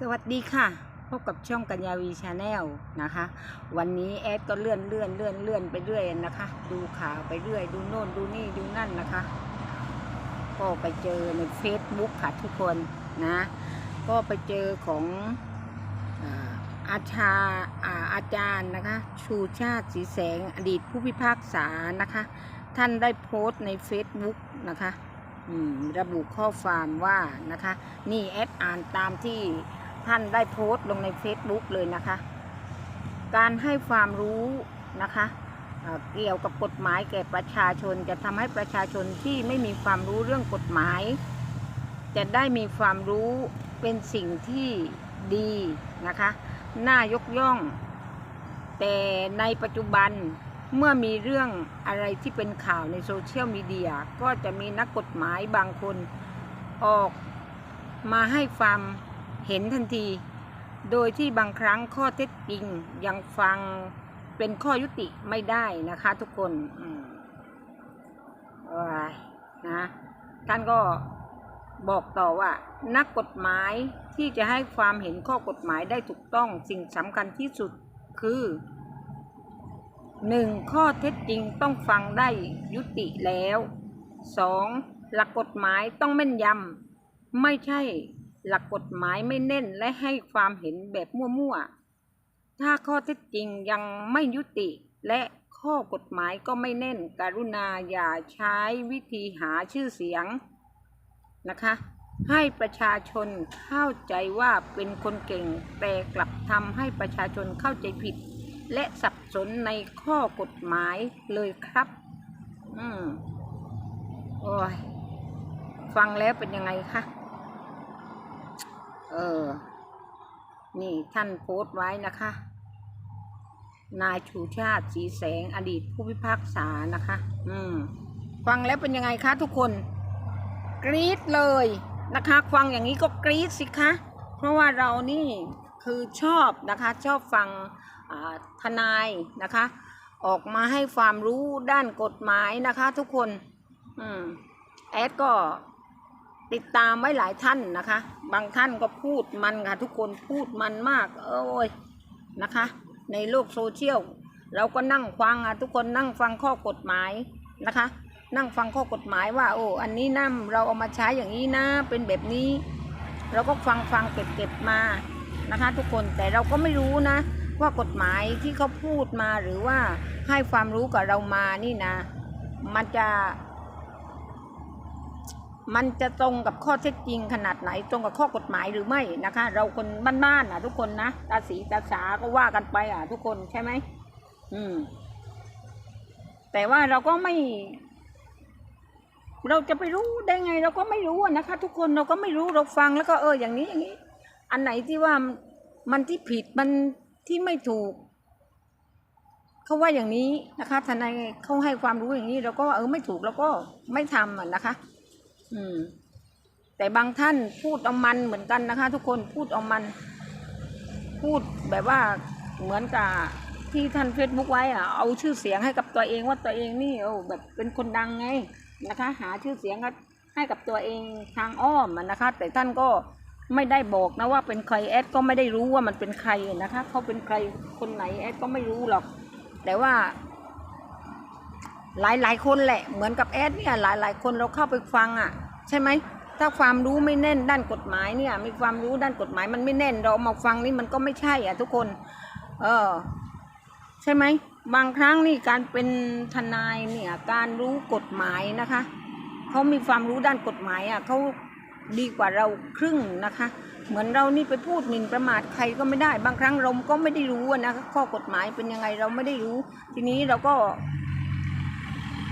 สวัสดีค่ะ พบกับช่องกัญญาวีชาแนลนะคะ วันนี้แอดก็เลื่อนเลื่อนเลื่อนเลื่อนไปเรื่อยนะคะ ดูข่าวไปเรื่อย ดูโน่นดูนี่ดูนั่นนะคะ ก็ไปเจอใน Facebook ค่ะทุกคนนะ ก็ไปเจอของอาชาอาอาจารย์นะคะ ชูชาติสีแสงอดีตผู้พิพากษานะคะ ท่านได้โพสต์ใน Facebook นะคะระบุข้อความว่านะคะ นี่แอดอ่านตามที่ ท่านได้โพสต์ลงใน Facebook เลยนะคะ การให้ความรู้นะคะเเกี่ยวกับกฎหมายแก่ประชาชน จะทำให้ประชาชนที่ไม่มีความรู้เรื่องกฎหมาย จะได้มีความรู้เป็นสิ่งที่ดีนะคะน่ายกย่อง แต่ในปัจจุบันเมื่อมีเรื่องอะไรที่เป็นข่าวในโซเชียลมีเดียก็จะมีนักกฎหมายบางคนออกมาให้ความ เห็นทันที โดยที่บางครั้งข้อเท็จจริงยังฟังเป็นข้อยุติไม่ได้นะคะทุกคนอืมนะท่านก็บอกต่อว่า นักกฎหมายที่จะให้ความเห็นข้อกฎหมายได้ถูกต้องสิ่งสำคัญที่สุดคือหนึ่งข้อเท็จจริงต้องฟังได้ยุติแล้วสองหลักกฎหมายต้องแม่นยำไม่ใช่ หลักกฎหมายไม่แน่นและให้ความเห็นแบบมั่วๆ ถ้าข้อเท็จจริงยังไม่ยุติและข้อกฎหมายก็ไม่แน่นกรุณาอย่าใช้วิธีหาชื่อเสียงนะคะ ให้ประชาชนเข้าใจว่าเป็นคนเก่ง แต่กลับทำให้ประชาชนเข้าใจผิด และสับสนในข้อกฎหมายเลยครับ อืมโอ้ยฟังแล้วเป็นยังไงคะ เออ นี่ท่านโพสต์ไว้นะคะ นายชูชาติสีแสงอดีตผู้พิพากษานะคะ อืม ฟังแล้วเป็นยังไงคะทุกคน กรี๊ดเลยนะคะ ฟังอย่างนี้ก็กรี๊ดสิคะ เพราะว่าเรานี่คือชอบนะคะ ชอบฟังทนายนะคะ ออกมาให้ความรู้ด้านกฎหมายนะคะ ทุกคน อืม แอดก็ ติดตามไว้หลายท่านนะคะ บางท่านก็พูดมันค่ะ ทุกคนพูดมันมาก เอ้ยนะคะ ในโลกโซเชียลเราก็นั่งฟังอะทุกคนนั่งฟังข้อกฎหมายนะคะ นั่งฟังข้อกฎหมายว่า โอ้อันนี้นะเราเอามาใช้อย่างนี้นะเป็นแบบนี้ เราก็ฟังฟังเก็บเก็บมานะคะ ทุกคนแต่เราก็ไม่รู้นะ ว่ากฎหมายที่เขาพูดมาหรือว่าให้ความรู้กับเรามานี่นะ มันจะ มันจะตรงกับข้อเท็จจริงขนาดไหนตรงกับข้อกฎหมายหรือไม่นะคะ เราคนบ้านๆอะ ทุกคนนะตาสีตาสาก็ว่ากันไปอะ ทุกคนใช่ไหมอืม แต่ว่าเราก็ไม่ เราจะไปรู้ได้ไง เราก็ไม่รู้นะคะ ทุกคนเราก็ไม่รู้เราฟังแล้วก็เอออย่างนี้อย่างนี้ อันไหนที่ว่ามันที่ผิดมันที่ไม่ถูกเขาว่าอย่างนี้นะคะทนายเขาให้ความรู้อย่างนี้เราก็เออไม่ถูกเราก็ไม่ทำอะนะคะ อืม แต่บางท่านพูดเอามันเหมือนกันนะคะ ทุกคนพูดเอามัน พูดแบบว่าเหมือนกับที่ท่านเฟซบุ๊กไว้อะเอาชื่อเสียงให้กับตัวเองว่าตัวเองนี่โอ้แบบเป็นคนดังไงนะคะ หาชื่อเสียงให้กับตัวเองทางอ้อมนะคะ แต่ท่านก็ไม่ได้บอกนะว่าเป็นใครแอดก็ไม่ได้รู้ว่ามันเป็นใครนะคะเขาเป็นใครคนไหนแอดก็ไม่รู้หรอก แต่ว่า หลายหลายๆคนแหละ เหมือนกับแอดเนี่ยหลายหลายๆคนเราเข้าไปฟังอะ ช่ไหมถ้าความรู้ไม่แน่นด้านกฎหมายเนี่ย มีความรู้ด้านกฎหมายมันไม่แน่นเราเอามาฟังนี่มันก็ไม่ใช่อะทุกคน เออ ใช่ไหมบางครั้งนี่การเป็นทนายเนี่ย การรู้กฎหมายนะคะเขามีความรู้ด้านกฎหมายอะเขาดีกว่าเราครึ่งนะคะ เหมือนเรานี่ไปพูดหมิ่นประมาทใครก็ไม่ได้ บางครั้งเราก็ไม่ได้รู้อะนะข้อกฎหมายเป็นยังไงเราไม่ได้รู้ ทีนี้เราก็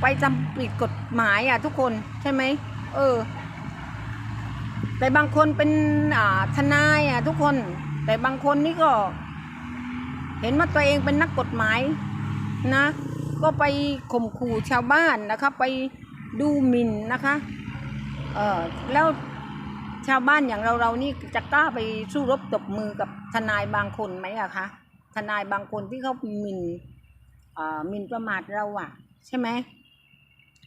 ไปจำผิดกฎหมายอะทุกคนใช่ไหม เออ แต่บางคนเป็นอ่าทนายอะ ทุกคน แต่บางคนนี่ก็ เห็นว่าตัวเองเป็นนักกฎหมายนะ ก็ไปข่มขู่ชาวบ้านนะคะ ไปดูหมิ่นนะคะ เออแล้วชาวบ้านอย่างเราเรานี่จะกล้าไปสู้รบตบมือกับทนายบางคนไหมอะคะทนายบางคนที่เขาหมิ่นอ่าหมิ่นประมาทเราอะใช่ไหม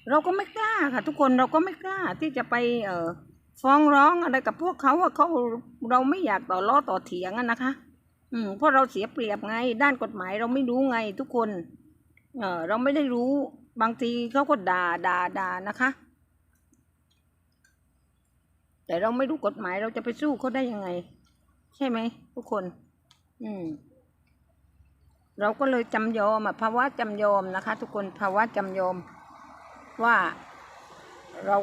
เราก็ไม่กล้าค่ะ ทุกคนเราก็ไม่กล้าที่จะไปเอ่อฟ้องร้องอะไรกับพวกเขาว่าเขาเราไม่อยากต่อล้อต่อเถียงอะนะคะ อืมเพราะเราเสียเปรียบไง ด้านกฎหมายเราไม่รู้ไง ทุกคน เออเราไม่ได้รู้บางทีเขาก็ด่าด่าด่านะคะ แต่เราไม่รู้กฎหมายเราจะไปสู้เขาได้ยังไง ใช่ไหมทุกคน อืม เราก็เลยจำยอมอะภาวะจำยอมนะคะ ทุกคนภาวะจำยอม ว่าเรา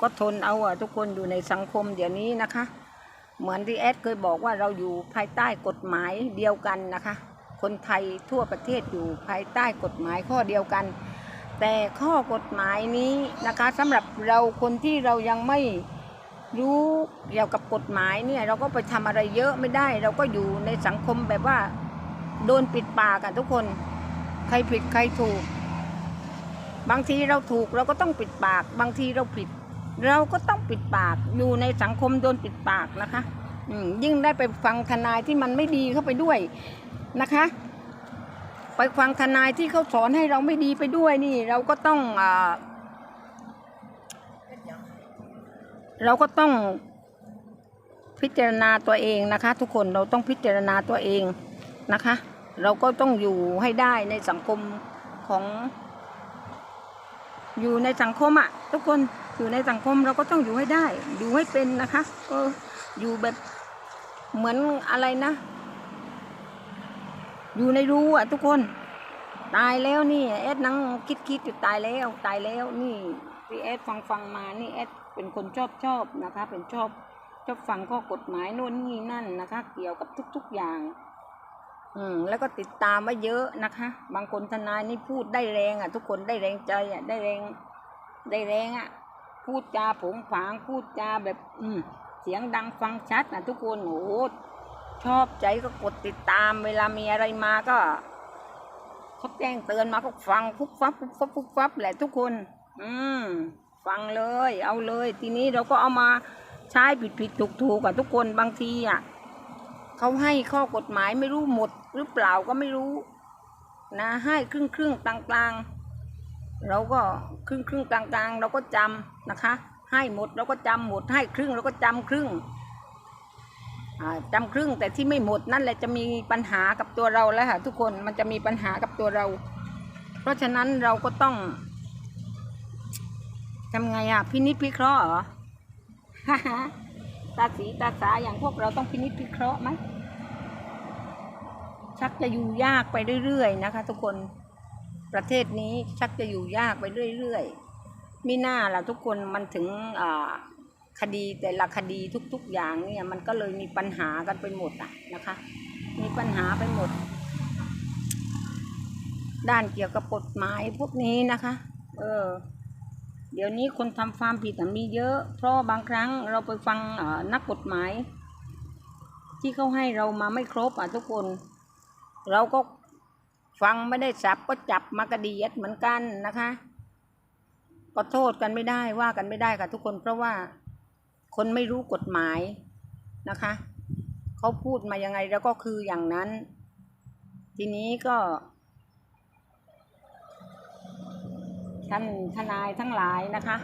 ก็ทนเอาอะทุกคนอยู่ในสังคมเดี๋ยวนี้นะคะ เหมือนที่แอดเคยบอกว่าเราอยู่ภายใต้กฎหมายเดียวกันนะคะ คนไทยทั่วประเทศอยู่ภายใต้กฎหมายข้อเดียวกัน แต่ข้อกฎหมายนี้นะคะสำหรับเราคนที่เรายังไม่รู้เกี่ยวกับกฎหมายเนี่ยเราก็ไปทำอะไรเยอะไม่ได้ เราก็อยู่ในสังคมแบบว่า โดนปิดปากอะทุกคน ใครผิดใครถูก บางทีเราถูกเราก็ต้องปิดปาก บางทีเราผิด เราก็ต้องปิดปากอยู่ในสังคมโดนปิดปากนะคะยิ่งได้ไปฟังทนายที่มันไม่ดีเข้าไปด้วยนะคะ ไปฟังทนายที่เขาสอนให้เราไม่ดีไปด้วยนี่ เราก็ต้องอเราก็ต้องพิจารณาตัวเองนะคะ ทุกคนเราต้องพิจารณาตัวเองนะคะ เราก็ต้องอยู่ให้ได้ในสังคมของ อยู่ในสังคมอะทุกคนอยู่ในสังคมเราก็ต้องอยู่ให้ได้ อยู่ให้เป็นนะคะเออยู่แบบเหมือนอะไรนะ อยู่ในรูอะทุกคน ตายแล้วนี่เอสนั่งคิดคิดอยู่ตายแล้วตายแล้วนี่ที่เอสฟังฟังมานี่เอสเป็นคนชอบชอบนะคะ เป็นชอบชอบฟังข้อกฎหมายโน่นนี่นั่นนะคะ เกี่ยวกับทุก ๆอย่าง อืมแล้วก็ติดตามมาเยอะนะคะ บางคนทนายนี่พูดได้แรงอะ ทุกคนได้แรงใจอะ ได้แรงได้แรงอะ พูดจาผงผางพูดจาแบบ อืมเสียงดังฟังชัดนะทุกคนโอ้โหชอบใจก็กดติดตาม เวลามีอะไรมาก็เขาแจ้งเตือนมาก็ฟังฟุบฟับฟุบฟับฟุบฟับแหละทุกคน อืมฟังเลย เอาเลย ทีนี้เราก็เอามาใช้ผิดผิดถูกถูกกับทุกคนบางทีอะเขาให้ข้อกฎหมายไม่รู้หมด หรือเปล่าก็ไม่รู้ นะให้ครึ่งครึ่งกลางกลางๆเราก็ครึ่งครึ่งกลางกลางๆเราก็จำนะคะ ให้หมดเราก็จำหมดให้ครึ่งเราก็จำครึ่งอ่าจำครึ่งแต่ที่ไม่หมดนั่นแหละจะมีปัญหากับตัวเราแล้วค่ะทุกคนมันจะมีปัญหากับตัวเรา เพราะฉะนั้นเราก็ต้องทำไงอะพินิจพิเคราะห์เหรอตาสีตาสาอย่างพวกเราต้องพินิจพิเคราะห์ไหม ชักจะอยู่ยากไปเรื่อยๆนะคะทุกคนประเทศนี้ชักจะอยู่ยากไปเรื่อยๆมิน่าล่ะทุกคนมันถึงคดีแต่ละคดีทุก ๆ อย่างเนี่ยมันก็เลยมีปัญหากันไปหมดอะนะคะ มีปัญหาไปหมด ด้านเกี่ยวกับกฎหมายพวกนี้นะคะ เออ เดี๋ยวนี้คนทำความผิดมีเยอะ เพราะบางครั้งเราไปฟังนักกฎหมาย ที่เขาให้เรามาไม่ครบอะทุกคน เราก็ฟังไม่ได้สับก็จับมากระดียดเหมือนกันนะคะ ก็โทษกันไม่ได้ว่ากันไม่ได้ค่ะทุกคนเพราะว่าคนไม่รู้กฎหมายนะคะเขาพูดมายังไงแล้วก็คืออย่างนั้น ทีนี้ก็ท่านทนายทั้งหลายนะคะ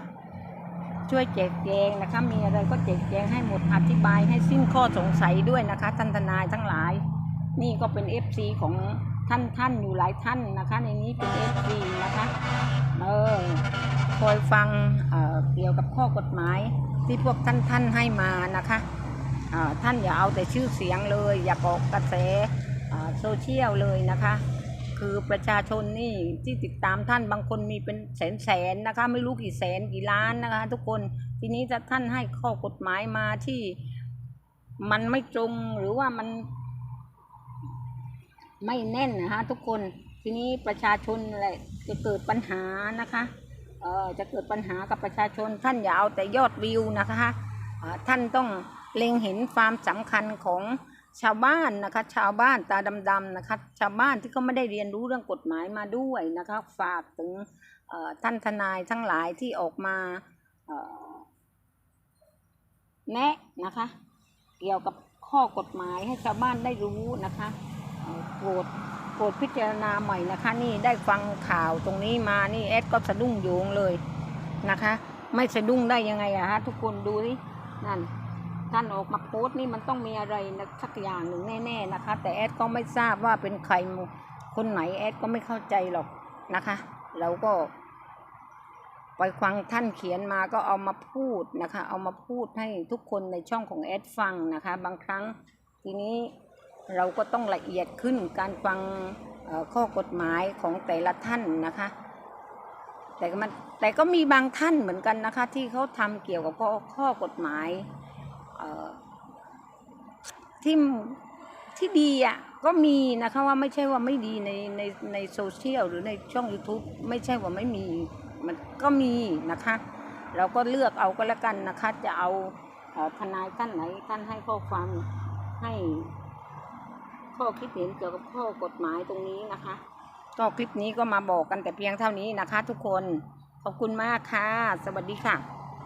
ช่วยแจกแจงนะคะ มีอะไรก็แจกแจงให้หมดอธิบายให้สิ้นข้อสงสัยด้วยนะคะท่านทนายทั้งหลาย นี่ก็เป็นเอฟซีของท่านท่านอยู่หลายท่านนะคะ ในนี้เป็นเอฟซีนะคะ เออคอยฟังเเกี่ยวกับข้อกฎหมายที่พวกท่านท่านให้มานะคะท่านอย่าเอาแต่ชื่อเสียงเลย อย่าเกาะกระแสโซเชียลเลยนะคะ คือประชาชนนี่ที่ติดตามท่านบางคนมีเป็นแสนแสนๆนะคะ ไม่รู้กี่แสนกี่ล้านนะคะ ทุกคนทีนี้ถ้าท่านให้ข้อกฎหมายมาที่มันไม่ตรงหรือว่ามัน ไม่แน่นนะคะทุกคนทีนี้ประชาชนแหละจะเกิดปัญหานะคะเออจะเกิดปัญหากับประชาชนท่านอย่าเอาแต่ยอดวิวนะคะท่านต้องเล็งเห็นความสำคัญของชาวบ้านนะคะ ชาวบ้านตาดำๆนะคะชาวบ้านที่เขาไม่ได้เรียนรู้เรื่องกฎหมายมาด้วยนะคะฝากถึงท่านทนายทั้งหลายที่ออกมาแนะนะคะ เกี่ยวกับข้อกฎหมายให้ชาวบ้านได้รู้นะคะ โปรดโปรดพิจารณาใหม่นะคะ นี่ได้ฟังข่าวตรงนี้มานี่แอดก็สะดุ้งโยงเลยนะคะ ไม่สะดุ้งได้ยังไงอะฮะทุกคนดูสินั่นท่านออกมาโพสต์นี่มันต้องมีอะไรนะสักอย่างหนึ่งแน่ๆนะคะ แต่แอดก็ไม่ทราบว่าเป็นใครคนไหนแอดก็ไม่เข้าใจหรอกนะคะเราก็ไปฟังท่านเขียนมาก็เอามาพูดนะคะ เอามาพูดให้ทุกคนในช่องของแอดฟังนะคะ บางครั้งทีนี้ เราก็ต้องละเอียดขึ้นการฟังข้อกฎหมายของแต่ละท่านนะคะ แต่ก็มันแต่ก็มีบางท่านเหมือนกันนะคะ ที่เขาทำเกี่ยวกับข้อข้อกฎหมายที่ที่ดีอะก็มีนะคะว่าไม่ใช่ว่าไม่ดีในในในโซเชียลหรือในช่อง YouTube ไม่ใช่ว่าไม่มีมันก็มีนะคะ เราก็เลือกเอาก็แล้วกันนะคะ จะเอาทนายท่านไหนท่านให้ข้อความให้ ข้อคิดเห็นเกี่ยวกับข้อกฎหมายตรงนี้นะคะ ก็คลิปนี้ก็มาบอกกันแต่เพียงเท่านี้นะคะ ทุกคน ขอบคุณมากค่ะ สวัสดีค่ะ